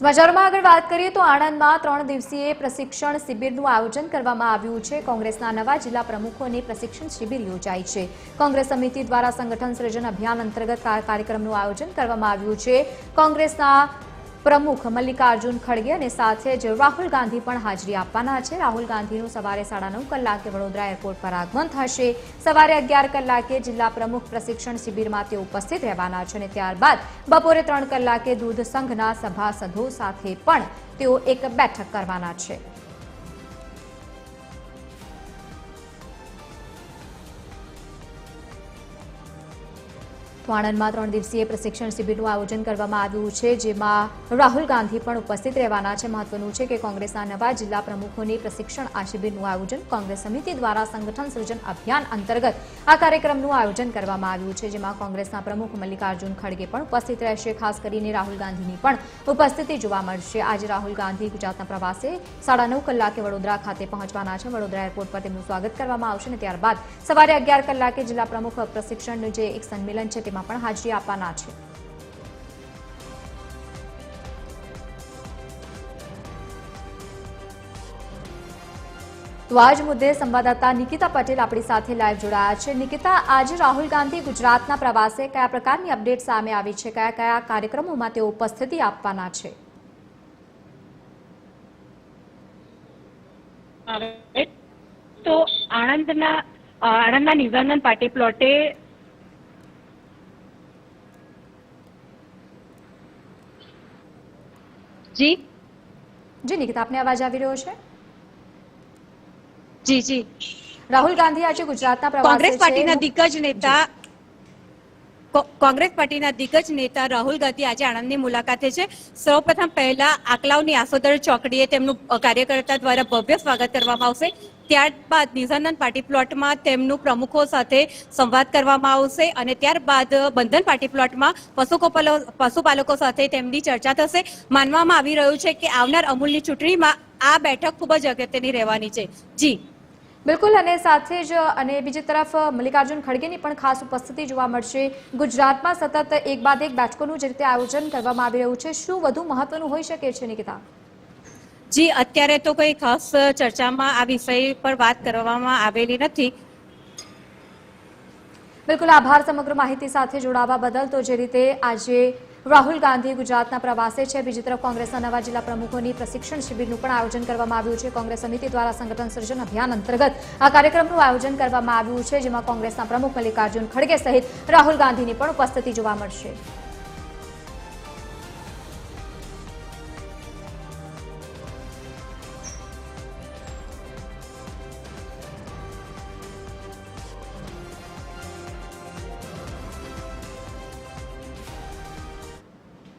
સમાચારોમાં આગળ વાત કરીએ તો આણંદમાં ત્રણ દિવસીય પ્રશિક્ષણ શિબિરનું આયોજન કરવામાં આવ્યું છે. કોંગ્રેસના નવા જિલ્લા પ્રમુખોની પ્રશિક્ષણ શિબિર યોજાઈ છે. કોંગ્રેસ સમિતિ દ્વારા સંગઠન સૃજન અભિયાન અંતર્ગત કાર્યક્રમનું આયોજન કરવામાં આવ્યું છે. કોંગ્રેસના પ્રમુખ મલ્લિકાર્જુન ખડગે અને સાથે જ રાહુલ ગાંધી પણ હાજરી આપવાના છે. રાહુલ ગાંધીનું સવારે સાડા નવ કલાકે વડોદરા એરપોર્ટ પર આગમન થશે. સવારે અગિયાર કલાકે જિલ્લા પ્રમુખ પ્રશિક્ષણ શિબિરમાં તે ઉપસ્થિત રહેવાના છે અને ત્યારબાદ બપોરે ત્રણ કલાકે દૂધ સંઘના સભાસદો સાથે પણ તેઓ એક બેઠક કરવાના છે. આણંદમાં ત્રણ દિવસીય પ્રશિક્ષણ શિબિરનું આયોજન કરવામાં આવ્યું છે, જેમાં રાહુલ ગાંધી પણ ઉપસ્થિત રહેવાના છે. મહત્વનું છે કે કોંગ્રેસના નવા જિલ્લા પ્રમુખોની પ્રશિક્ષણ આ શિબિરનું આયોજન કોંગ્રેસ સમિતિ દ્વારા સંગઠન સૃજન અભિયાન અંતર્ગત આ કાર્યક્રમનું આયોજન કરવામાં આવ્યું છે, જેમાં કોંગ્રેસના પ્રમુખ મલ્લિકાર્જુન ખડગે પણ ઉપસ્થિત રહેશે. ખાસ કરીને રાહુલ ગાંધીની પણ ઉપસ્થિતિ જોવા મળશે. આજે રાહુલ ગાંધી ગુજરાતના પ્રવાસે સાડા નવ કલાકે વડોદરા ખાતે પહોંચવાના છે. વડોદરા એરપોર્ટ પર તેમનું સ્વાગત કરવામાં આવશે અને ત્યારબાદ સવારે અગિયાર કલાકે જિલ્લા પ્રમુખ પ્રશિક્ષણનું જે એક સંમેલન છે, તેમાં પણ હાજરી આપવાના છે. તો આ જ મુદ્દે સંવાદદાતા નિકિતા પટેલ આપણી સાથે લાઈવ જોડાયા છે. નિકિતા, આજે રાહુલ ગાંધી ગુજરાતના પ્રવાસે કયા પ્રકારની અપડેટ સામે આવી છે? કયા કયા કાર્યક્રમોમાં તેઓ ઉપસ્થિતિ આપવાના છે? તો આણંદના આણંદના નિઝાનંદ પાર્ટી પ્લોટે જી? જી નિકિતા આપને અવાજ આવી રહ્યો છે? જી જી. રાહુલ ગાંધી આજે ગુજરાતના કોંગ્રેસ. પાર્ટીના દિગ્ગજ નેતા કોંગ્રેસ પાર્ટીના દિગ્ગજ નેતા રાહુલ ગાંધી આજે આણંદની મુલાકાતે છે. સૌપ્રથમ પહેલા આકલાવની આસોદર ચોકડીએ તેમનું કાર્યકર્તા દ્વારા ભવ્ય સ્વાગત કરવામાં આવશે. ત્યારબાદ નિઝાનંદ પાર્ટી પ્લોટમાં તેમનું પ્રમુખો સાથે સંવાદ કરવામાં આવશે અને ત્યારબાદ બંધન પાર્ટી પ્લોટમાં પશુકોપલો પશુપાલકો સાથે તેમની ચર્ચા થશે. માનવામાં આવી રહ્યું છે કે આવનાર અમૂલની ચૂંટણીમાં આ બેઠક ખૂબ જ અગત્યની રહેવાની છે. જી. બિલકુલ અને સાથે જ અને બીજી તરફ મલ્લિકાર્જુન ખડગેની પણ ખાસ ઉપસ્થિતિ જોવા મળશે. ગુજરાતમાં સતત એક બાદ એક બેઠકોનું જે રીતે આયોજન કરવામાં આવી રહ્યું છે શું વધુ મહત્વનું હોઈ શકે છે નિકિતા? જી અત્યારે તો કોઈ ખાસ ચર્ચામાં આ વિષય પર વાત કરવામાં આવેલી નથી. બિલકુલ આભાર સમગ્ર માહિતી સાથે જોડાવા બદલ. તો જે રીતે આજે રાહુલ ગાંધી ગુજરાતના પ્રવાસે છે. બીજી તરફ કોંગ્રેસના નવા જિલ્લા પ્રમુખોની પ્રશિક્ષણ શિબિરનું પણ આયોજન કરવામાં આવ્યું છે. કોંગ્રેસ સમિતિ દ્વારા સંગઠન સર્જન અભિયાન અંતર્ગત આ કાર્યક્રમનું આયોજન કરવામાં આવ્યું છે, જેમાં કોંગ્રેસના પ્રમુખ મલ્લિકાર્જુન ખડગે સહિત રાહુલ ગાંધીની પણ ઉપસ્થિતિ જોવા મળશે.